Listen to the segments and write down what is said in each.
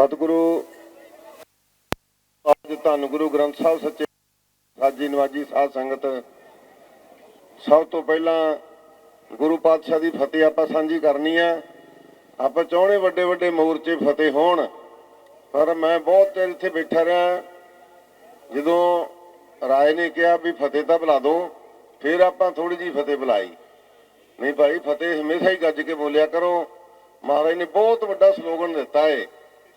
ਸਤਿਗੁਰੂ ਅੱਜ ਧੰਨ ਗੁਰੂ ਗ੍ਰੰਥ ਸਾਹਿਬ ਸੱਚੇ ਸਾਜੀ ਨਵਾਜੀ ਸਾਧ ਸੰਗਤ, ਸਭ ਤੋਂ ਪਹਿਲਾਂ ਗੁਰੂ ਪਾਤਸ਼ਾਹ ਦੀ ਫਤਿਹ ਆਪਾਂ ਸਾਂਝੀ ਕਰਨੀ ਆ। ਆਪਾਂ ਚਾਹੁੰਦੇ ਵੱਡੇ ਵੱਡੇ ਮੋਰਚੇ ਫਤਿਹ ਹੋਣ, ਪਰ ਮੈਂ ਬਹੁਤ ਚਿਰ ਇੱਥੇ ਬੈਠਾ ਰਿਹਾ, ਜਦੋਂ ਰਾਏ ਨੇ ਕਿਹਾ ਵੀ ਫਤਿਹ ਤਾਂ ਬੁਲਾ ਦੋ ਫਿਰ ਆਪਾਂ ਥੋੜੀ ਜੀ ਫਤਿਹ ਬੁਲਾਈ ਨਹੀਂ ਭਾਈ, ਫਤਿਹ ਹਮੇਸ਼ਾ ਹੀ ਗੱਜ ਕੇ ਬੋਲਿਆ ਕਰੋ। ਮਹਾਰਾਜ ਨੇ ਬਹੁਤ ਵੱਡਾ ਸਲੋਗਨ ਦਿੱਤਾ ਏ।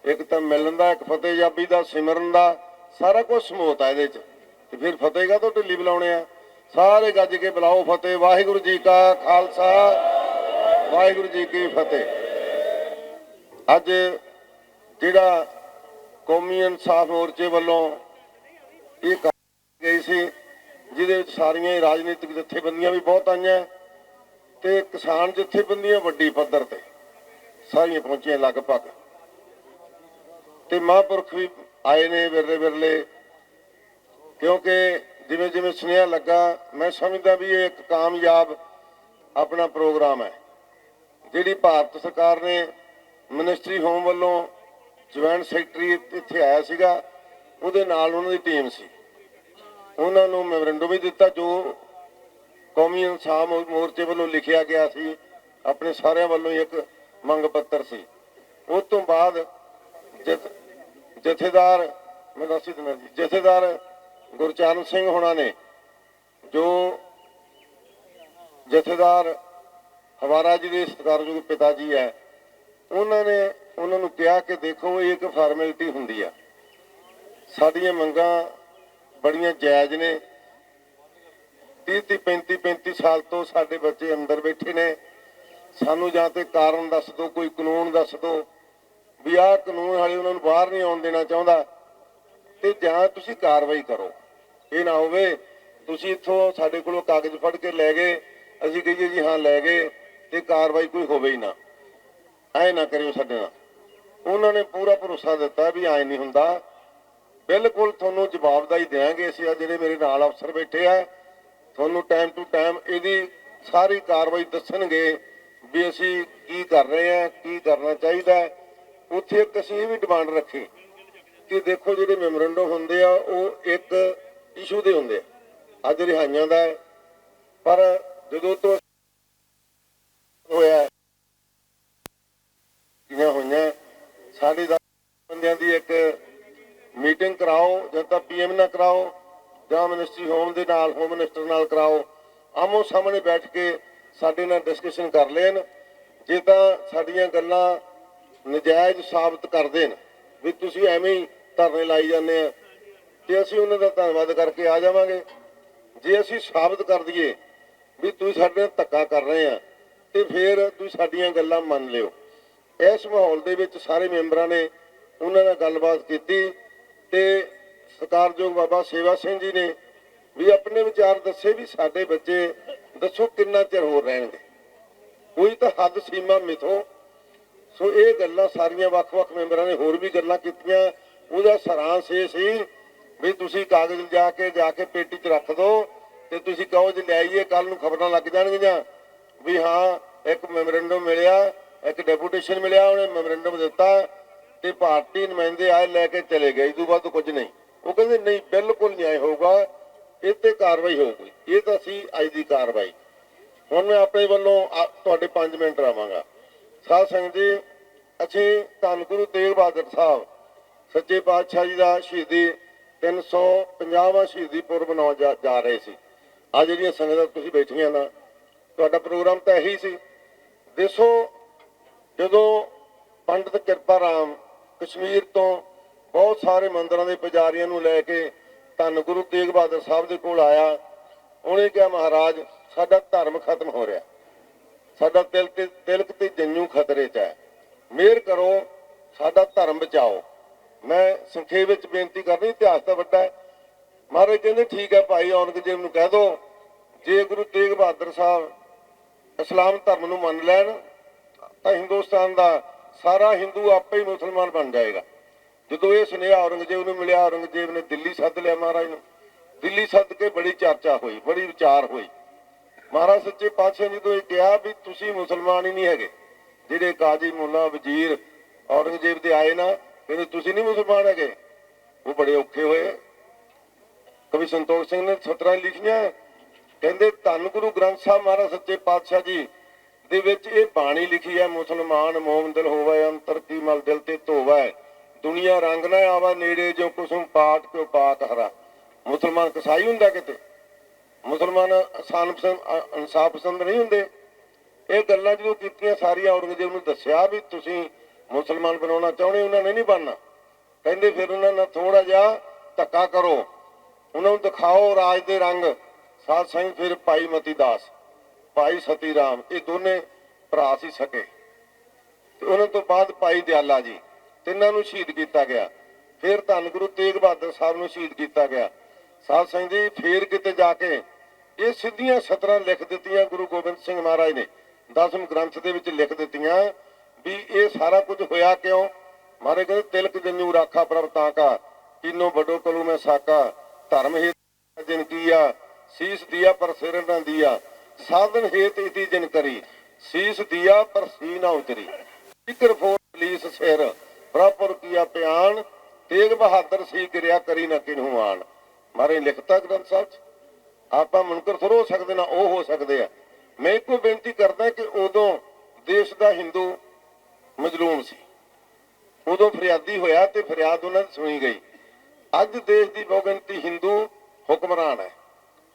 ਇੱਕ ਤਾਂ ਮਿਲਣ ਦਾ, ਇੱਕ ਫਤਿਹ ਜਾਬੀ ਦਾ, ਸਿਮਰਨ ਦਾ, ਸਾਰਾ ਕੁਝ ਸਮੋਤਾ ਇਹਦੇ ਚ। ਤੇ ਫਿਰ ਫਤਿਹ ਤੋਂ ਢਿੱਲੀ ਬੁਲਾਉਣੇ ਆ? ਸਾਰੇ ਗੱਜ ਕੇ ਬੁਲਾਓ ਫਤਿਹ। ਵਾਹਿਗੁਰੂ ਜੀ ਕਾ ਖਾਲਸਾ, ਵਾਹਿਗੁਰੂ ਜੀ ਕੀ ਫਤਿਹ। ਅੱਜ ਜਿਹੜਾ ਕੌਮੀ ਇਨਸਾਫ ਮੋਰਚੇ ਵੱਲੋਂ ਇਹ ਗਈ ਸੀ, ਜਿਹਦੇ ਵਿੱਚ ਸਾਰੀਆਂ ਰਾਜਨੀਤਿਕ ਜਥੇਬੰਦੀਆਂ ਵੀ ਬਹੁਤ ਆਈਆਂ, ਤੇ ਕਿਸਾਨ ਜਥੇਬੰਦੀਆਂ ਵੱਡੀ ਪੱਧਰ ਤੇ ਸਾਰੀਆਂ ਪਹੁੰਚੀਆਂ ਲਗਭਗ। ਤੇ ਮਹਾਂਪੁਰਖ ਵੀ ਆਏ ਨੇ ਵਿਰਲੇ ਵਿਰਲੇ। ਕਿਉਂਕਿ ਜਿਵੇਂ ਜਿਵੇਂ ਸੁਨੇਹਾ ਲੱਗਾ, ਮੈਂ ਸਮਝਦਾ ਵੀ ਇਹ ਇੱਕ ਕਾਮਯਾਬ ਆਪਣਾ ਪ੍ਰੋਗਰਾਮ ਹੈ। ਜਿਹੜੀ ਭਾਰਤ ਸਰਕਾਰ ਨੇ ਮਿਨਿਸਟਰੀ ਹੋਮ ਵੱਲੋਂ ਜੁਆਇੰਟ ਸੈਕਟਰੀ ਇੱਥੇ ਆਇਆ ਸੀਗਾ, ਉਹਦੇ ਨਾਲ ਉਹਨਾਂ ਦੀ ਟੀਮ ਸੀ। ਉਹਨਾਂ ਨੂੰ ਮੈਮੋਰੈਂਡਮ ਵੀ ਦਿੱਤਾ, ਜੋ ਕੌਮੀ ਇਨਸਾਫ ਮੋਰਚੇ ਵੱਲੋਂ ਲਿਖਿਆ ਗਿਆ ਸੀ, ਆਪਣੇ ਸਾਰਿਆਂ ਵੱਲੋਂ ਇੱਕ ਮੰਗ ਪੱਤਰ ਸੀ। ਉਸ ਤੋਂ ਬਾਅਦ ਜਦ ਜਥੇਦਾਰ, ਮੈਂ ਦੱਸ ਹੀ ਜਥੇਦਾਰ ਗੁਰਚਰਨ ਸਿੰਘ ਹੋਣਾ ਨੇ, ਜੋ ਜਥੇਦਾਰ ਹਵਾਰਾ ਜੀ ਦੇ ਸਤਿਕਾਰਯੋਗ ਪਿਤਾ ਜੀ ਹੈ, ਉਹਨਾਂ ਨੇ ਉਹਨਾਂ ਨੂੰ ਕਿਹਾ ਕਿ ਦੇਖੋ ਇਹ ਇੱਕ ਫਾਰਮੈਲਿਟੀ ਹੁੰਦੀ ਆ। ਸਾਡੀਆਂ ਮੰਗਾਂ ਬੜੀਆਂ ਜਾਇਜ਼ ਨੇ। 30 30 35 35 ਸਾਲ ਤੋਂ ਸਾਡੇ ਬੱਚੇ ਅੰਦਰ ਬੈਠੇ ਨੇ। ਸਾਨੂੰ ਜਾਂ ਤੇ ਕਾਰਨ ਦੱਸ ਦਿਓ, ਕੋਈ ਕਾਨੂੰਨ ਦੱਸ ਦਿਓ। ਵੀ ਆਹ ਕਾਨੂੰਨ ਹਾਲੇ ਉਹਨਾਂ ਨੂੰ ਬਾਹਰ ਨਹੀਂ ਆਉਣ ਦੇਣਾ ਚਾਹੁੰਦਾ, ਤੇ ਜਾਂ ਤੁਸੀਂ ਕਾਰਵਾਈ ਕਰੋ। ਇਹ ਨਾ ਹੋਵੇ, ਤੁਸੀਂ ਇੱਥੋਂ ਸਾਡੇ ਕੋਲੋਂ ਕਾਗਜ਼ ਫੜ ਕੇ ਲੈ ਗਏ, ਅਸੀਂ ਕਹੀਏ ਜੀ ਹਾਂ ਲੈ ਗਏ, ਤੇ ਕਾਰਵਾਈ ਕੋਈ ਹੋਵੇ ਹੀ ਨਾ। ਐ ਨਾ ਕਰਿਓ ਸਾਡੇ ਨਾਲ। ਉਹਨਾਂ ਨੇ ਪੂਰਾ ਭਰੋਸਾ ਦਿੱਤਾ ਵੀ ਐ ਨਹੀਂ ਹੁੰਦਾ। ਬਿਲਕੁਲ ਤੁਹਾਨੂੰ ਜਵਾਬਦਾਈ ਦੇਵਾਂਗੇ ਅਸੀਂ ਆ ਜਿਹੜੇ ਮੇਰੇ ਨਾਲ ਅਫਸਰ ਬੈਠੇ ਆ। ਤੁਹਾਨੂੰ ਟਾਈਮ ਟੂ ਟਾਈਮ ਇਹਦੀ ਸਾਰੀ ਕਾਰਵਾਈ ਦੱਸਣਗੇ ਵੀ ਅਸੀਂ ਕੀ ਕਰ ਰਹੇ ਆ, ਕੀ ਕਰਨਾ ਚਾਹੀਦਾ ਉੱਥੇ ਇੱਕ ਅਸੀਂ ਇਹ ਵੀ ਡਿਮਾਂਡ ਰੱਖੀ ਕਿ ਦੇਖੋ ਜਿਹੜੇ ਮੈਮੋਰੈਂਡਮ ਹੁੰਦੇ ਆ, ਉਹ ਇੱਕ ਇਸ਼ੂ ਦੇ ਹੁੰਦੇ ਆ। ਅੱਜ ਰਿਹਾਈਆਂ ਦਾ ਪਰ ਜਦੋਂ ਤੋਂ ਹੋਇਆ ਕਿਵੇਂ ਹੋਈਆਂ ਸਾਡੀ ਦਾ ਬੰਦਿਆਂ ਦੀ ਇੱਕ ਮੀਟਿੰਗ ਕਰਾਓ, ਜਾਂ ਤਾਂ ਪੀਐਮ ਨਾਲ ਕਰਾਓ, ਜਾਂ ਮਿਨਿਸਟਰੀ ਹੋਮ ਦੇ ਨਾਲ ਹੋਮ ਮਿਨਿਸਟਰ ਨਾਲ ਕਰਾਓ ਆਮੋ ਸਾਹਮਣੇ ਬੈਠ ਕੇ ਸਾਡੇ ਨਾਲ ਡਿਸਕਸ਼ਨ ਕਰ ਲੈਣ। ਜੇ ਤਾਂ ਸਾਡੀਆਂ ਗੱਲਾਂ ਨਜਾਇਜ਼ ਸਾਬਤ ਕਰਦੇ ਨੇ ਵੀ ਤੁਸੀਂ ਐਵੇਂ ਹੀ ਧਰਨੇ ਲਾਈ ਜਾਂਦੇ ਆ। ਤੇ ਅਸੀਂ ਉਹਨਾਂ ਦਾ ਧੰਨਵਾਦ ਕਰਕੇ ਆ ਜਾਵਾਂਗੇ। ਜੇ ਅਸੀਂ ਸਾਬਤ ਕਰ ਦਈਏ ਵੀ ਤੁਸੀਂ ਸਾਡੇ ਨਾਲ ਧੱਕਾ ਕਰ ਰਹੇ ਆ, ਤੇ ਫਿਰ ਤੁਸੀਂ ਸਾਡੀਆਂ ਗੱਲਾਂ ਮੰਨ ਲਿਓ। ਇਸ ਮਾਹੌਲ ਦੇ ਵਿੱਚ ਸਾਰੇ ਮੈਂਬਰਾਂ ਨੇ ਉਹਨਾਂ ਨਾਲ ਗੱਲਬਾਤ ਕੀਤੀ ਤੇ ਸਰਕਾਰਯੋਗ ਬਾਬਾ ਸੇਵਾ ਸਿੰਘ ਜੀ ਨੇ ਵੀ ਆਪਣੇ ਵਿਚਾਰ ਦੱਸੇ ਵੀ ਸਾਡੇ ਬੱਚੇ ਦੱਸੋ ਕਿੰਨਾ ਚਿਰ ਹੋਰ ਰਹਿਣਗੇ। ਕੋਈ ਤਾਂ ਹੱਦ ਸੀਮਾ ਮਿਥੋ ਸੋ ਇਹ ਗੱਲਾਂ ਸਾਰੀਆਂ ਵੱਖ-ਵੱਖ ਮੈਂਬਰਾਂ ਨੇ ਹੋਰ ਵੀ ਗੱਲਾਂ ਕੀਤੀਆਂ। ਉਹਦਾ ਸਾਰਾਂਸ਼ ਇਹ ਸੀ ਵੀ ਤੁਸੀਂ ਕਾਗਜ਼ ਲਿਜਾ ਕੇ ਜਾ ਕੇ ਪੇਟੀ 'ਚ ਰੱਖ ਦਿਓ ਤੇ ਤੁਸੀਂ ਕਹੋ ਜੇ ਲੈ ਆਈਏ ਕੱਲ ਨੂੰ ਖਬਰਾਂ ਲੱਗ ਜਾਣਗੀਆਂ। ਵੀ ਹਾਂ, ਇੱਕ ਮੈਮੋਰੈਂਡਮ ਮਿਲਿਆ, ਇੱਕ ਡੈਪੂਟੇਸ਼ਨ ਮਿਲਿਆ, ਉਹਨੇ ਮੈਮੋਰੈਂਡਮ ਦਿੱਤਾ ਤੇ ਭਾਰਤੀ ਨੁਮਾਇੰਦੇ ਆਏ ਲੈ ਕੇ ਚਲੇ ਗਏ। ਇਸ ਤੋਂ ਬਾਅਦ ਕੁਝ ਨਹੀਂ। ਉਹ ਕਹਿੰਦੇ, ਨਹੀਂ, ਬਿਲਕੁਲ ਨਿਆਂ ਹੋਊਗਾ। ਇਹ ਤੇ ਕਾਰਵਾਈ ਹੋਊਗੀ ਇਹ ਤਾਂ ਸੀ ਅੱਜ ਦੀ ਕਾਰਵਾਈ। ਹੁਣ ਮੈਂ ਆਪਣੇ ਵੱਲੋਂ ਤੁਹਾਡੇ 5 ਮਿੰਟ ਰਾਵਾਂਗਾ। ਸਾਧ ਸੰਗਤ ਜੀ, ਅਸੀਂ ਧੰਨ ਗੁਰੂ ਤੇਗ ਬਹਾਦਰ ਸਾਹਿਬ, ਸੱਚੇ ਪਾਤਸ਼ਾਹ ਜੀ ਦਾ ਸ਼ਹੀਦੀ 350ਵਾਂ ਸ਼ਹੀਦੀ ਪੁਰਬ ਮਨਾਉਣ ਜਾ ਜਾ ਰਹੇ ਸੀ। ਆ ਜਿਹੜੀਆਂ ਸੰਗਤਾਂ ਤੁਸੀਂ ਬੈਠੀਆਂ ਨਾ, ਤੁਹਾਡਾ ਪ੍ਰੋਗਰਾਮ ਤਾਂ ਇਹੀ ਸੀ। ਦੇਖੋ, ਜਦੋਂ ਪੰਡਤ ਕਿਰਪਾ ਰਾਮ ਕਸ਼ਮੀਰ ਤੋਂ ਬਹੁਤ ਸਾਰੇ ਮੰਦਰਾਂ ਦੇ ਪੁਜਾਰੀਆਂ ਨੂੰ ਲੈ ਕੇ ਧੰਨ ਗੁਰੂ ਤੇਗ ਬਹਾਦਰ ਸਾਹਿਬ ਦੇ ਕੋਲ ਆਇਆ, ਉਹਨੇ ਕਿਹਾ, ਮਹਾਰਾਜ, ਸਾਡਾ ਧਰਮ ਖਤਮ ਹੋ ਰਿਹਾ। ਸਾਡਾ ਤਿਲ ਤੇ ਤਿਲਕ ਤੇ ਜੰਨੂ ਖਤਰੇ 'ਚ ਹੈ। ਮਿਹਰ ਕਰੋ, ਸਾਡਾ ਧਰਮ ਬਚਾਓ। ਮੈਂ ਸੰਖੇਪ ਵਿੱਚ ਬੇਨਤੀ ਕਰਨੀ ਇਤਿਹਾਸ ਤਾਂ ਵੱਡਾ ਹੈ। ਮਹਾਰਾਜ ਕਹਿੰਦੇ, ਠੀਕ ਹੈ ਭਾਈ, ਔਰੰਗਜ਼ੇਬ ਨੂੰ ਕਹਿ ਦੋ, ਜੇ ਗੁਰੂ ਤੇਗ ਬਹਾਦਰ ਸਾਹਿਬ ਇਸਲਾਮ ਧਰਮ ਨੂੰ ਮੰਨ ਲੈਣ, ਤਾਂ ਹਿੰਦੁਸਤਾਨ ਦਾ ਸਾਰਾ ਹਿੰਦੂ ਆਪੇ ਹੀ ਮੁਸਲਮਾਨ ਬਣ ਜਾਏਗਾ। ਜਦੋਂ ਇਹ ਸੁਨੇਹਾ ਔਰੰਗਜ਼ੇਬ ਨੂੰ ਮਿਲਿਆ, ਔਰੰਗਜ਼ੇਬ ਨੇ ਦਿੱਲੀ ਸੱਦ ਲਿਆ ਮਹਾਰਾਜ ਨੂੰ। ਦਿੱਲੀ ਸੱਦ ਕੇ ਬੜੀ ਚਰਚਾ ਹੋਈ, ਬੜੀ ਵਿਚਾਰ ਹੋਈ। ਮਹਾਰਾਜ ਸੱਚੇ ਪਾਤਸ਼ਾਹ ਜੀ ਤੋਂ ਇਹ ਕਿਹਾ ਵੀ ਤੁਸੀਂ ਮੁਸਲਮਾਨ ਹੀ ਨਹੀਂ ਹੈਗੇ। ਜਿਹੜੇ ਕਾਜ਼ੀ ਮੁੱਲਾ ਵਜ਼ੀਰ ਔਰੰਗਜ਼ੇਬ ਦੇ ਆਏ ਨਾ, ਕਹਿੰਦੇ ਤੁਸੀਂ ਨਹੀਂ ਮੁਸਲਮਾਨ ਹੈਗੇ। ਉਹ ਬੜੇ ਔਖੇ ਹੋਏ। ਕਵੀ ਸੰਤੋਖ ਸਿੰਘ ਨੇ ਸਤਰਾਂ ਲਿਖੀਆਂ। ਕਹਿੰਦੇ, ਧੰਨ ਗੁਰੂ ਗ੍ਰੰਥ ਸਾਹਿਬ ਮਹਾਰਾਜ ਸੱਚੇ ਪਾਤਸ਼ਾਹ ਜੀ ਦੇ ਵਿੱਚ ਇਹ ਬਾਣੀ ਲਿਖੀ ਹੈ, ਮੁਸਲਮਾਨ ਮੋਮਨ ਦਿਲ ਹੋਵੇ, ਅੰਤਰ ਕੀ ਮਲ ਦਿਲ ਤੇ ਧੋਵੇ। ਦੁਨੀਆ ਰੰਗ ਨਾ ਆਵਾ, ਨੇੜੇ ਜੋ ਕੁਸੁਮ ਪਾਟ ਕਿਉ ਪਾਕ ਹਰਾ। ਮੁਸਲਮਾਨ ਕਸਾਈ ਹੁੰਦਾ ਕਿਤੇ? ਮੁਸਲਮਾਨ ਆਸਾਨ ਪਸੰਦ ਇਨਸਾਫ ਪਸੰਦ ਨਹੀਂ ਹੁੰਦੇ। ਇਹ ਗੱਲਾਂ ਜਦੋਂ ਕੀਤੀਆਂ ਸਾਰੀਆਂ ਔਰੰਗਜ਼ੇਬ ਨੂੰ ਦੱਸਿਆ ਵੀ ਤੁਸੀਂ ਮੁਸਲਮਾਨ ਬਣਾਉਣਾ ਚਾਹੁੰਦੇ ਉਹਨਾਂ ਨੇ ਨਹੀਂ ਬਣਨਾ। ਕਹਿੰਦੇ ਫਿਰ ਉਹਨਾਂ ਨਾਲ ਥੋੜਾ ਜਿਹਾ ਧੱਕਾ ਕਰੋ। ਉਹਨਾਂ ਨੂੰ ਦਿਖਾਓ ਰਾਜ ਦੇ ਰੰਗ। ਸਾਧ ਸੰਗ ਫਿਰ ਭਾਈ ਮਤੀ ਦਾਸ, ਭਾਈ ਸਤੀ ਰਾਮ, ਇਹ ਦੋਨੇ ਭਰਾ ਸੀ ਸਕੇ। ਤੇ ਉਹਨਾਂ ਤੋਂ ਬਾਅਦ ਭਾਈ ਦਿਆਲਾ ਜੀ, ਤਿੰਨਾਂ ਨੂੰ ਸ਼ਹੀਦ ਕੀਤਾ ਗਿਆ। ਫਿਰ ਧੰਨ ਗੁਰੂ ਤੇਗ ਬਹਾਦਰ ਸਾਹਿਬ ਨੂੰ ਸ਼ਹੀਦ ਕੀਤਾ ਗਿਆ। ਸਾਧ ਸੰਗਤ ਜੀ, ਫੇਰ ਕਿਤੇ ਜਾ ਕੇ ਇਹ ਸਿੱਧੀਆਂ ਸਤਰਾਂ ਲਿਖ ਦਿੱਤੀਆਂ ਗੁਰੂ ਗੋਬਿੰਦ ਸਿੰਘ ਮਹਾਰਾਜ ਨੇ। ਦਸਮ ਗ੍ਰੰਥ ਦੇ ਵਿੱਚ ਲਿਖ ਦਿੱਤੀਆਂ ਵੀ ਇਹ ਸਾਰਾ ਕੁਝ ਹੋਇਆ ਕਿਉਂ? ਮਹਾਰਾਜ ਕਹਿੰਦੇ, ਤਿਲਕ ਜਨੂ ਰਾਖਾ ਪ੍ਰਭ ਤਾਂ ਕਾ, ਕਿਨੋ ਵੱਡੋ ਕਲੂ ਮੈਂ ਸਾਕਾ। ਧਰਮ ਹੇਤ ਜਿਨ ਕੀਆ, ਸੀਸ ਦਿਆ ਪਰ ਸਿਰ ਨਾ ਦਿਆ। ਸਾਧਨ ਹੇਤ ਇਤੀ ਜਿਨ ਕਰੀ, ਸੀਸ ਦਿਆ ਪਰ ਸੀ ਨਾ ਉਤਰੀ ਫਿਕਰ ਫੋਰ ਪੁਲਿਸ ਸਿਰ, ਪ੍ਰਭੁਰ ਕੀਆ ਪਿਆਨ ਤੇਗ ਬਹਾਦਰ ਸੀ ਕਿਰਿਆ ਕਰੀ ਨਾ ਕਿਨਹੂ ਆਣ। ਮਾਰੇ ਲਿਖਤਾ ਗ੍ਰੰਥ ਸਾਹਿਬ ਚ? ਆਪਾਂ ਮੁਨਕਰ ਥੋੜ੍ਹਾ ਹੋ ਸਕਦੇ ਨਾ, ਉਹ ਹੋ ਸਕਦੇ ਆ। ਮੈਂ ਇੱਕੋ ਬੇਨਤੀ ਕਰਦਾ ਕਿ ਉਦੋਂ ਦੇਸ਼ ਦਾ ਹਿੰਦੂ ਮਜਲੂਮ ਸੀ। ਉਦੋਂ ਫਰਿਆਦੀ ਹੋਇਆ ਤੇ ਫਰਿਆਦ ਉਹਨਾਂ ਦੀ ਸੁਣੀ ਗਈ। ਅੱਜ ਦੇਸ਼ ਦੀ ਬਹੁਗਿਣਤੀ ਹਿੰਦੂ ਹੁਕਮਰਾਨ ਹੈ।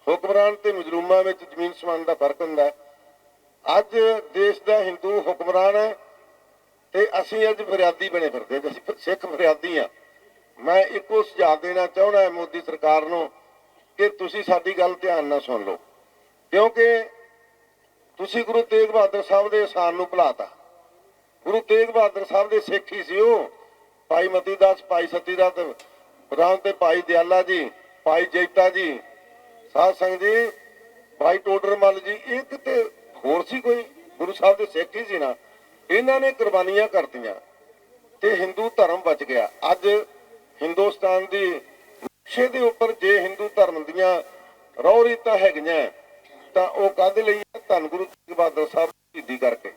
ਹੁਕਮਰਾਨ ਤੇ ਮਜਲੂਮਾਂ ਵਿੱਚ ਜ਼ਮੀਨ ਸਮਾਨ ਦਾ ਫ਼ਰਕ ਹੁੰਦਾ ਅੱਜ ਦੇਸ਼ ਦਾ ਹਿੰਦੂ ਹੁਕਮਰਾਨ ਹੈ ਤੇ ਅਸੀਂ ਅੱਜ ਫਰਿਆਦੀ ਬਣੇ ਫਿਰਦੇ ਅਸੀਂ ਸਿੱਖ ਫਰਿਆਦੀ ਆ ਮੈਂ ਇੱਕੋ ਸੁਝਾਅ ਦੇਣਾ ਚਾਹੁੰਦਾ ਮੋਦੀ ਸਰਕਾਰ ਨੂੰ ਕਿ ਤੁਸੀਂ ਸਾਡੀ ਗੱਲ ਧਿਆਨ ਨਾਲ ਸੁਣ ਲਓ। ਕਿਉਂਕਿ ਤੁਸੀਂ ਗੁਰੂ ਤੇਗ ਬਹਾਦਰ ਸਾਹਿਬ ਦੇ ਅਹਿਸਾਨ ਨੂੰ ਭੁਲਾਤਾ। ਗੁਰੂ ਤੇਗ ਬਹਾਦਰ ਸਾਹਿਬ ਦੇ ਸਿੱਖ ਹੀ ਸੀ ਉਹ। ਭਾਈ ਮਤੀ ਦਾਸ ਭਾਈ ਸਤੀ ਦਾਸ ਰਾਮ ਤੇ ਭਾਈ ਦਿਆਲਾ ਜੀ, ਭਾਈ ਜੈਤਾ ਜੀ, ਸਾਧ ਸੰਗਤ ਜੀ, ਭਾਈ ਟੋਡਰ ਮੱਲ ਜੀ ਇਹ ਕਿਤੇ ਹੋਰ ਸੀ ਕੋਈ? ਗੁਰੂ ਸਾਹਿਬ ਦੇ ਸਿੱਖ ਹੀ ਸੀ ਨਾ। ਇਹਨਾਂ ਨੇ ਕੁਰਬਾਨੀਆਂ ਕਰਤੀਆਂ ਤੇ ਹਿੰਦੂ ਧਰਮ ਬਚ ਗਿਆ। ਅੱਜ ਹਿੰਦੁਸਤਾਨ ਦੀ ਨਕਸ਼ੇ ਦੇ ਉੱਪਰ ਜੇ ਹਿੰਦੂ ਧਰਮ ਦੀਆਂ ਰੌ ਰੀਤਾਂ ਹੈਗੀਆਂ, ਤਾਂ ਉਹ ਕਾਹਦੇ ਲਈ ਧੰਨ ਗੁਰੂ ਤੇਗ ਬਹਾਦਰ ਸਾਹਿਬ ਸ਼ਹੀਦੀ ਕਰਕੇ।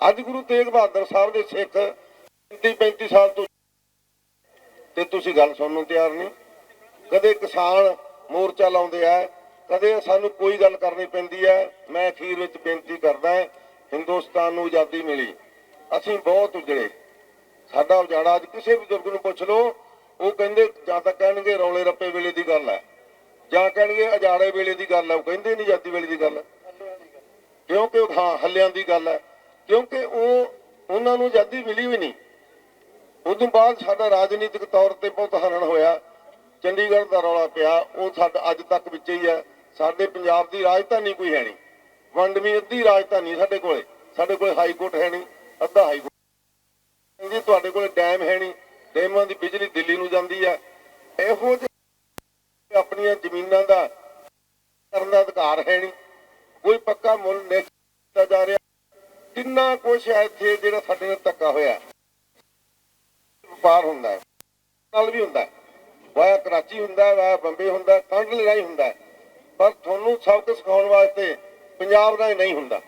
ਅੱਜ ਗੁਰੂ ਤੇਗ ਬਹਾਦਰ ਸਾਹਿਬ ਦੇ ਸਿੱਖ 35 35 ਸਾਲ ਤੋਂ ਤੇ ਤੁਸੀਂ ਗੱਲ ਸੁਣਨ ਨੂੰ ਤਿਆਰ ਨਹੀਂ। ਕਦੇ ਕਿਸਾਨ ਮੋਰਚਾ ਲਾਉਂਦੇ ਆ, ਕਦੇ ਸਾਨੂੰ ਕੋਈ ਗੱਲ ਕਰਨੀ ਪੈਂਦੀ ਹੈ ਮੈਂ ਅਖੀਰ ਵਿੱਚ ਬੇਨਤੀ ਕਰਦਾ, ਹਿੰਦੁਸਤਾਨ ਨੂੰ ਆਜ਼ਾਦੀ ਮਿਲੀ। ਅਸੀਂ ਬਹੁਤ ਉਜੜੇ। ਸਾਡਾ ਉਜਾੜਾ ਅੱਜ ਕਿਸੇ ਬਜ਼ੁਰਗ ਨੂੰ ਪੁੱਛ ਲਓ ਉਹ ਕਹਿੰਦੇ ਜਾਂ ਤਾਂ ਕਹਿਣਗੇ ਰੌਲੇ ਰੱਪੇ ਵੇਲੇ ਦੀ ਗੱਲ ਹੈ, ਜਾਂ ਕਹਿਣਗੇ ਅਜਾੜੇ ਵੇਲੇ ਦੀ ਗੱਲ ਹੈ, ਉਹ ਕਹਿੰਦੇ ਨਹੀਂ ਆਜ਼ਾਦੀ ਵੇਲੇ ਦੀ ਗੱਲ ਹੈ। ਕਿਉਂਕਿ ਉਹ ਹਾਂ, ਹੱਲਿਆਂ ਦੀ ਗੱਲ ਹੈ, ਕਿਉਂਕਿ ਉਹ, ਉਹਨਾਂ ਨੂੰ ਆਜ਼ਾਦੀ ਮਿਲੀ ਵੀ ਨਹੀਂ। ਉਦੋਂ ਬਾਅਦ ਸਾਡਾ ਰਾਜਨੀਤਿਕ ਤੌਰ ਤੇ ਬਹੁਤ ਹਰਣ ਹੋਇਆ, ਚੰਡੀਗੜ੍ਹ ਦਾ ਰੌਲਾ ਪਿਆ, ਉਹ ਸਾਡਾ ਅੱਜ ਤੱਕ ਵਿੱਚ ਹੀ ਹੈ। ਸਾਡੇ ਪੰਜਾਬ ਦੀ ਰਾਜਧਾਨੀ ਕੋਈ ਹੈ ਨਹੀਂ। ਵੰਡਵੀਂ ਅੱਧੀ ਰਾਜਧਾਨੀ ਸਾਡੇ ਕੋਲੇ ਸਾਡੇ ਕੋਲੇ ਹਾਈ ਕੋਰਟ ਹੈ ਨਹੀਂ, ਅੱਧਾ ਹਾਈ ਕੋਰਟ ਜੀ ਤੁਹਾਡੇ ਕੋਲੇ ਡੈਮ ਹੈ ਨਹੀਂ ਡੈਮਾਂ ਦੀ ਬਿਜਲੀ ਦਿੱਲੀ ਨੂੰ ਜਾਂਦੀ ਹੈ ਇਹੋ ਜਿਹੇ ਆਪਣੀਆਂ ਜ਼ਮੀਨਾਂ ਦਾ ਕਰਨ ਦਾ ਅਧਿਕਾਰ ਹੈ ਨਹੀਂ। ਕੋਈ ਪੱਕਾ ਮੁੱਲ ਨਹੀਂ ਕੀਤਾ ਜਾ ਰਿਹਾ। ਕਿੰਨਾ ਕੁਛ ਹੈ ਇੱਥੇ ਜਿਹੜਾ ਸਾਡੇ ਨਾਲ ਧੱਕਾ ਹੋਇਆ। ਵਪਾਰ ਹੁੰਦਾ ਹੈ। ਨਾਲ ਵੀ ਹੁੰਦਾ ਹੈ। ਵਾਇਆ ਕਰਾਚੀ ਹੁੰਦਾ ਹੈ, ਵਾਇਆ ਬੰਬੇ ਹੁੰਦਾ ਹੈ ਕੰਡ ਲੜਾਈ ਹੁੰਦਾ ਪਰ ਤੁਹਾਨੂੰ ਸਭ ਸਬਕ ਸਿਖਾਉਣ ਵਾਸਤੇ ਪੰਜਾਬ ਦਾ ਨਹੀਂ ਹੁੰਦਾ।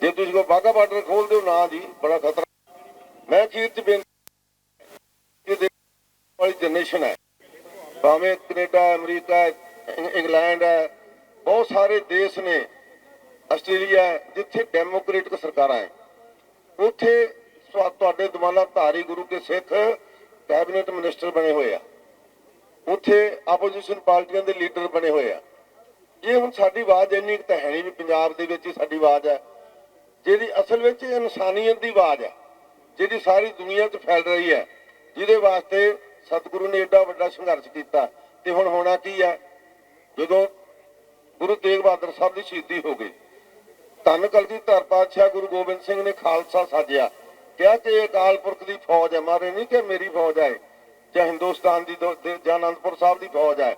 ਜੇ ਤੁਸੀਂ ਕੋ ਬਾਗਾ ਬਾਰਡਰ ਖੋਲਦੇ ਹੋ ਨਾ ਜੀ, ਬੜਾ ਖਤਰਾ। ਮੈਂ ਅਖੀਰ ਚ ਬੇਨਤੀ ਵਾਲੀ ਜਨਰੇਸ਼ਨ ਹੈ। ਭਾਵੇਂ ਕੈਨੇਡਾ, ਅਮਰੀਕਾ ਇੰਗਲੈਂਡ ਹੈ। ਬਹੁਤ ਸਾਰੇ ਦੇਸ਼ ਨੇ ਆਸਟ੍ਰੇਲੀਆ ਜਿੱਥੇ ਡੈਮੋਕ੍ਰੇਟਿਕ ਸਰਕਾਰਾਂ ਹੈ। ਉੱਥੇ ਤੁਹਾਡੇ ਦਮਾਲਾ ਧਾਰੀ ਗੁਰੂ ਕੇ ਸਿੱਖ ਕੈਬਨਿਟ ਮਿਨਿਸਟਰ ਬਣੇ ਹੋਏ ਆ। ਉੱਥੇ ਆਪੋਜੀਸ਼ਨ ਪਾਰਟੀਆਂ ਦੇ ਲੀਡਰ ਬਣੇ ਹੋਏ ਆ। ਇਹ ਹੁਣ ਸਾਡੀ ਆਵਾਜ਼ ਇੰਨੀ ਕੁ ਤਾਂ ਹੈ ਨਹੀਂ ਵੀ ਪੰਜਾਬ ਦੇ ਵਿੱਚ ਹੀ ਸਾਡੀ ਆਵਾਜ਼ ਹੈ। ਜਿਹੜੀ ਅਸਲ ਵਿੱਚ ਇਨਸਾਨੀਅਤ ਦੀ ਆਵਾਜ਼ ਹੈ, ਜਿਹੜੀ ਸਾਰੀ ਦੁਨੀਆ 'ਚ ਫੈਲ ਰਹੀ ਹੈ, ਜਿਹਦੇ ਵਾਸਤੇ ਸਤਿਗੁਰੂ ਨੇ ਏਡਾ ਵੱਡਾ ਸੰਘਰਸ਼ ਕੀਤਾ ਤੇ ਹੁਣ ਹੋਣਾ ਕੀ ਹੈ ਜਦੋਂ ਗੁਰੂ ਤੇਗ ਬਹਾਦਰ ਸਾਹਿਬ ਦੀ ਸ਼ਹੀਦੀ ਹੋ ਗਈ, ਧੰਨ ਕਲਦੀ ਧਰ ਪਾਤਸ਼ਾਹ ਗੁਰੂ ਗੋਬਿੰਦ ਸਿੰਘ ਨੇ ਖਾਲਸਾ ਸਾਜਿਆ। ਕਿਹਾ ਕਿ ਇਹ ਅਕਾਲ ਪੁਰਖ ਦੀ ਫੌਜ ਹੈ ਮਾਰੇ ਨਹੀਂ ਕਿ ਮੇਰੀ ਫੌਜ ਹੈ ਜਾਂ ਹਿੰਦੁਸਤਾਨ ਦੀ ਜਾਂ ਅਨੰਦਪੁਰ ਸਾਹਿਬ ਦੀ ਫੌਜ ਹੈ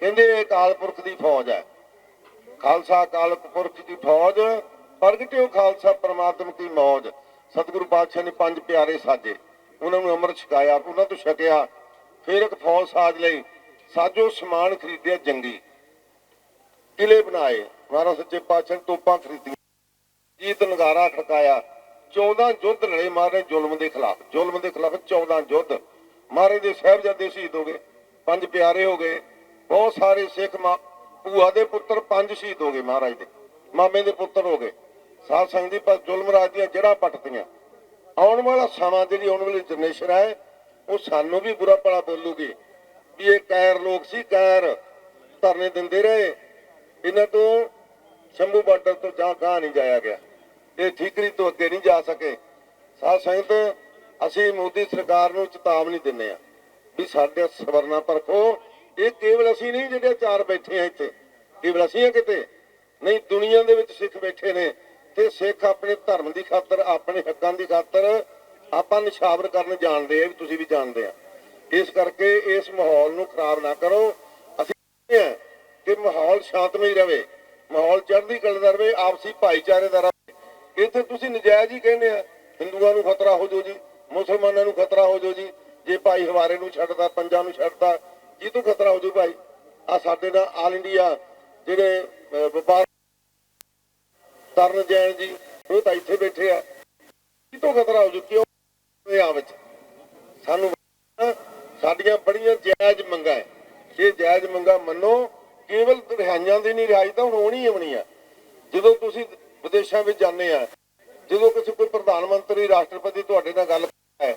ਕਹਿੰਦੇ ਇਹ ਅਕਾਲ ਪੁਰਖ ਦੀ ਫੌਜ ਹੈ ਖਾਲਸਾ ਅਕਾਲ ਪੁਰਖ ਦੀ ਫੌਜ ਪ੍ਰਗਟਿਓ ਖਾਲਸਾ ਪ੍ਰਮਾਤਮ ਦੀ ਮੌਜ। ਸਤਿਗੁਰੂ ਪਾਤਸ਼ਾਹ ਨੇ ਪੰਜ ਪਿਆਰੇ ਸਾਜੇ। ਉਹਨਾਂ ਨੂੰ ਅੰਮ੍ਰਿਤ ਛਕਾਇਆ, ਉਹਨਾਂ ਤੋਂ ਛਕਿਆ ਫਿਰ ਇੱਕ ਫੌਜ ਸਾਜ ਲਈ ਸਾਜੋ ਸਮਾਨ ਖਰੀਦਿਆ ਜੰਗੀ। ਕਿਲੇ ਬਣਾਏ। ਮਹਾਰਾਜ ਸੱਚੇ ਪਾਤਸ਼ਾਹ ਤੋਪਾਂ ਖਰੀਦੀਆਂ। ਜੀਤ ਨਗਾਰਾ ਖੜਕਾਇਆ। 14 ਯੁੱਧ ਲੜੇ ਮਹਾਰਾਜ ਜ਼ੁਲਮ ਦੇ ਖਿਲਾਫ। ਜ਼ੁਲਮ ਦੇ ਖਿਲਾਫ 14 ਯੁੱਧ ਮਹਾਰਾਜ ਦੇ ਸਾਹਿਬਜ਼ਾਦੇ ਸ਼ਹੀਦ ਹੋ ਗਏ। ਪੰਜ ਪਿਆਰੇ ਹੋ ਗਏ। ਬਹੁਤ ਸਾਰੇ ਸਿੱਖ ਮਾ ਭੂਆ ਦੇ ਪੁੱਤਰ ਪੰਜ ਸ਼ਹੀਦ ਹੋ ਗਏ ਮਹਾਰਾਜ ਦੇ। ਮਾਮੇ ਦੇ ਪੁੱਤਰ ਹੋ ਗਏ। ਸਾਧ ਸੰਗਤ ਦੀ ਪਰ ਜ਼ੁਲਮ ਰਾਜ ਦੀਆਂ ਜੜ੍ਹਾਂ ਪੱਟਤੀਆਂ। ਆਉਣ ਵਾਲਾ ਸਮਾਂ ਜਿਹੜੀ ਆਉਣ ਵਾਲੀ ਜਨਰੇਸ਼ਨ ਹੈ ਉਹ ਸਾਨੂੰ ਵੀ ਬੁਰਾ ਭਲਾ ਬੋਲੂਗੀ ਵੀ ਇਹ ਕਾਇਰ ਲੋਕ ਸੀ ਕਾਇਰ ਧਰਨੇ ਦਿੰਦੇ ਰਹੇ। ਇਹਨਾਂ ਤੋਂ ਸ਼ੰਭੂ ਬਾਰਡਰ ਤੋਂ ਜਾ ਗਾਂ ਨਹੀਂ ਜਾਇਆ ਗਿਆ। ਇਹ ਠੀਕਰੀ ਤੋਂ ਅੱਗੇ ਨਹੀਂ ਜਾ ਸਕੇ। ਸਾਧ ਸੰਗਤ, ਅਸੀਂ ਮੋਦੀ ਸਰਕਾਰ ਨੂੰ ਚੇਤਾਵਨੀ ਦਿੰਨੇ ਆ ਵੀ ਸਾਡੇ ਸਵਰਨਾ ਪਰਖੋ। ਇਹ ਕੇਵਲ ਅਸੀਂ ਨਹੀਂ, ਜਿਹੜੇ ਚਾਰ ਬੈਠੇ ਆ ਇੱਥੇ। ਕੇਵਲ ਅਸੀਂ ਆ ਕਿਤੇ। ਨਹੀਂ, ਦੁਨੀਆ ਦੇ ਵਿੱਚ ਸਿੱਖ ਬੈਠੇ ਨੇ ਤੇ ਸਿੱਖ ਆਪਣੇ ਧਰਮ ਦੀ ਖਾਤਰ, ਆਪਣੇ ਹੱਕਾਂ ਦੀ ਖਾਤਰ ਆਪਾਂ ਨਿਸ਼ਾਵਰ ਕਰਨ ਜਾਣਦੇ ਆ ਵੀ ਤੁਸੀਂ ਵੀ ਜਾਣਦੇ ਆ। ਇਸ ਕਰਕੇ ਇਸ ਮਾਹੌਲ ਨੂੰ ਖਰਾਬ ਨਾ ਕਰੋ। ਅਸੀਂ ਕਿ ਮਾਹੌਲ ਸ਼ਾਂਤਮਈ ਰਵੇ ਮਾਹੌਲ ਚੜ੍ਹਦੀ ਕਲਾ ਦਾ ਰਵੇ ਆਪਸੀ ਭਾਈਚਾਰੇ ਦਾ ਰਵੇ ਇੱਥੇ ਤੁਸੀਂ ਨਜਾਇਜ਼ ਹੀ ਕਹਿੰਦੇ ਆ, ਹਿੰਦੂਆਂ ਨੂੰ ਖਤਰਾ ਹੋ ਜਾਊ ਜੀ, ਮੁਸਲਮਾਨਾਂ ਨੂੰ ਖਤਰਾ ਹੋ ਜਾਊ ਜੀ, ਜੇ ਭਾਈ ਹਵਾਰੇ ਨੂੰ ਛੱਡਦਾ, ਪੰਜਾਂ ਨੂੰ ਛੱਡਦਾ, ਕੀ ਤੋਂ ਖਤਰਾ ਹੋ ਜਾਊ ਭਾਈ? ਆ ਸਾਡੇ ਨਾਲ ਆਲ ਇੰਡੀਆ ਜਿਹੜੇ ਵਪਾਰ ਤਰਨ ਜੈਨ ਜੀ, ਉਹ ਤਾਂ ਇੱਥੇ ਬੈਠੇ ਆ। ਕੀ ਤੋਂ ਖਤਰਾ ਹੋ ਜਾਊ? ਕਿਉਂ ਇਹ ਵਿੱਚ। ਸਾਨੂੰ ਸਾਡੀਆਂ ਬੜੀਆਂ ਜਾਇਜ਼ ਮੰਗਾਂ ਹੈ ਇਹ ਜਾਇਜ਼ ਮੰਗਾਂ ਮੰਨੋ, ਕੇਵਲ ਰਿਹਾਈਆਂ ਦੀ ਨਹੀਂ, ਰਿਹਾਈ ਤਾਂ ਹੋਣੀ ਹੋਣੀ ਆ ਜਦੋਂ ਤੁਸੀਂ ਵਿਦੇਸ਼ਾਂ ਵਿੱਚ ਜਾਂਦੇ ਆ, ਜਦੋਂ ਕਿਸੇ ਕੋਈ ਪ੍ਰਧਾਨ ਮੰਤਰੀ, ਰਾਸ਼ਟਰਪਤੀ ਤੁਹਾਡੇ ਨਾਲ ਗੱਲ ਹੈ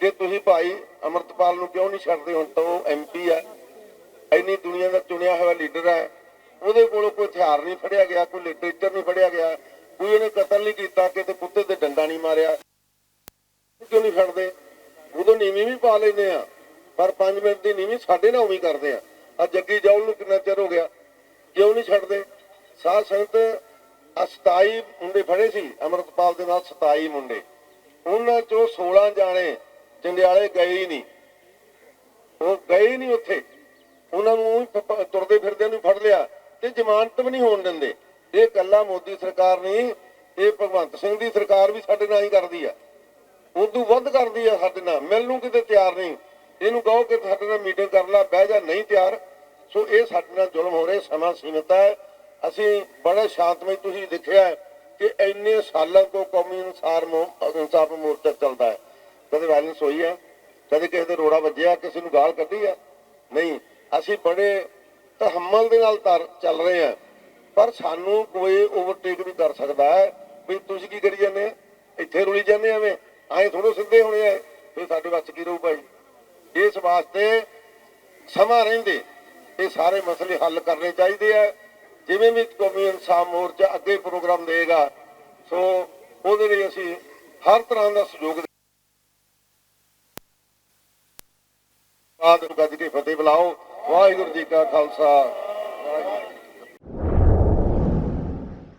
ਕਿ ਤੁਸੀਂ ਭਾਈ ਅਮਰਤਪਾਲ ਨੂੰ ਕਿਉਂ ਨਹੀਂ ਛੱਡਦੇ? ਹੁਣ ਤਾਂ ਉਹ ਐਮਪੀ ਆ ਇੰਨੀ ਦੁਨੀਆ ਦਾ ਚੁਣਿਆ ਹੋਇਆ ਲੀਡਰ ਹੈ ਉਹਦੇ ਕੋਲੋਂ ਕੋਈ ਹਥਿਆਰ ਨਹੀਂ ਫੜਿਆ ਗਿਆ, ਕੋਈ ਲਿਟਰੇਚਰ ਨਹੀਂ ਫੜਿਆ ਗਿਆ। ਕੋਈ ਉਹਨੇ ਕਤਲ ਨਹੀਂ ਕੀਤਾ, ਕਿਤੇ ਕੁੱਤੇ ਤੇ ਡੰਡਾ ਨਹੀਂ ਮਾਰਿਆ। ਕਿਉਂ ਨਹੀਂ ਫੜਦੇ ਉਦੋਂ ਨੀਵੀਂ ਵੀ ਪਾ ਲੈਂਦੇ ਆ, ਪਰ 5 ਮਿੰਟ ਦੀ ਨੀਵੀਂ ਸਾਡੇ ਨਾਲ ਉਵੇਂ ਕਰਦੇ ਆ। ਆ ਜੱਗੀ ਜੌਲ ਨੂੰ ਕਿੰਨਾ ਚਿਰ ਹੋ ਗਿਆ? ਕਿਉਂ ਨਹੀਂ ਛੱਡਦੇ? ਸਾਧ ਸੰਗਤ 27 ਮੁੰਡੇ ਫੜੇ ਸੀ, ਅਮਰਤਪਾਲ ਦੇ ਨਾਲ 27 ਮੁੰਡੇ। ਉਹਨਾਂ ਚੋਂ 16 ਜਾਣੇ ਜੰਡਿਆਲੇ ਗਏ ਹੀ ਨਹੀਂ। ਉਹ ਗਏ ਹੀ ਨਹੀਂ ਉੱਥੇ। ਉਹਨਾਂ ਨੂੰ ਤੁਰਦੇ ਫਿਰਦੇ ਨੂੰ ਫੜ ਲਿਆ ਤੇ ਜ਼ਮਾਨਤ ਵੀ ਨਹੀਂ ਹੋਣ ਦਿੰਦੇ। ਇਹ ਕੱਲਾ ਮੋਦੀ ਸਰਕਾਰ ਨਹੀਂ, ਇਹ ਭਗਵੰਤ ਸਿੰਘ ਦੀ ਸਰਕਾਰ ਵੀ ਸਾਡੇ ਨਾਲ ਹੀ ਕਰਦੀ ਆ। ਉਦੋਂ ਵੱਧ ਕਰਦੀ ਆ ਸਾਡੇ ਨਾਲ, ਮਿਲਣ ਨੂੰ ਕਿਤੇ ਤਿਆਰ ਨਹੀਂ। ਇਹਨੂੰ ਕਹੋ ਕਿ ਸਾਡੇ ਨਾਲ ਮੀਟਿੰਗ ਕਰ ਲੈ ਬਹਿ ਜਾ, ਨਹੀਂ ਤਿਆਰ। ਸੋ ਇਹ ਸਾਡੇ ਨਾਲ ਜ਼ੁਲਮ ਹੋ ਰਿਹਾ, ਸਮਾਂ ਸੀਮਤ ਹੈ। ਅਸੀਂ ਬੜਾ ਸ਼ਾਂਤਮਈ, ਤੁਸੀਂ ਦੇਖਿਆ ਕਿ ਇੰਨੇ ਸਾਲਾਂ ਤੋਂ ਕੌਮੀ ਅਨਸਾਰ ਇਨਸਾਫ ਮੋਰਚਾ ਚੱਲਦਾ ਹੈ। ਕਦੇ ਵਾਇਲੈਂਸ ਹੋਈ ਹੈ, ਕਦੇ ਕਿਸੇ ਦੇ ਰੋੜਾ ਵੱਜਿਆ, ਕਿਸੇ ਨੂੰ ਗਾਲ ਕੱਢੀ ਆ ਨਹੀਂ, ਅਸੀਂ ਬੜੇ ਤਹਮਲ ਦੇ ਨਾਲ ਤਰ- ਚੱਲ ਰਹੇ ਹਾਂ। ਪਰ ਸਾਨੂੰ ਕੋਈ ਓਵਰਟੇਕ ਵੀ ਕਰ ਸਕਦਾ ਹੈ। ਵੀ ਤੁਸੀਂ ਕੀ ਕਰੀ ਜਾਂਦੇ ਇੱਥੇ ਰੁਲੀ ਜਾਂਦੇ ਐਵੇਂ? ਐਂ ਥੋੜੋ ਸਿੱਧੇ ਹੋਣੇ ਆ ਫਿਰ ਸਾਡੇ ਵੱਸ ਕੀ ਰਹੂ ਭਾਈ ਇਸ ਵਾਸਤੇ ਸਮਾਂ ਰਹਿੰਦੇ, ਇਹ ਸਾਰੇ ਮਸਲੇ ਹੱਲ ਕਰਨੇ ਚਾਹੀਦੇ ਆ ਜਿਵੇਂ ਵੀ ਕੌਮੀ ਇਨਸਾਫ ਮੋਰਚਾ ਅੱਗੇ ਪ੍ਰੋਗਰਾਮ ਦੇਗਾ, ਸੋ ਉਹਦੇ ਲਈ ਅਸੀਂ ਹਰ ਤਰ੍ਹਾਂ ਦਾ ਸਹਿਯੋਗ ਬਾਦ ਗੱਜ ਕੇ ਫਤਿਹ ਬੁਲਾਓ। ਵਾਹਿਗੁਰੂ ਜੀ ਕਾ ਖਾਲਸਾ।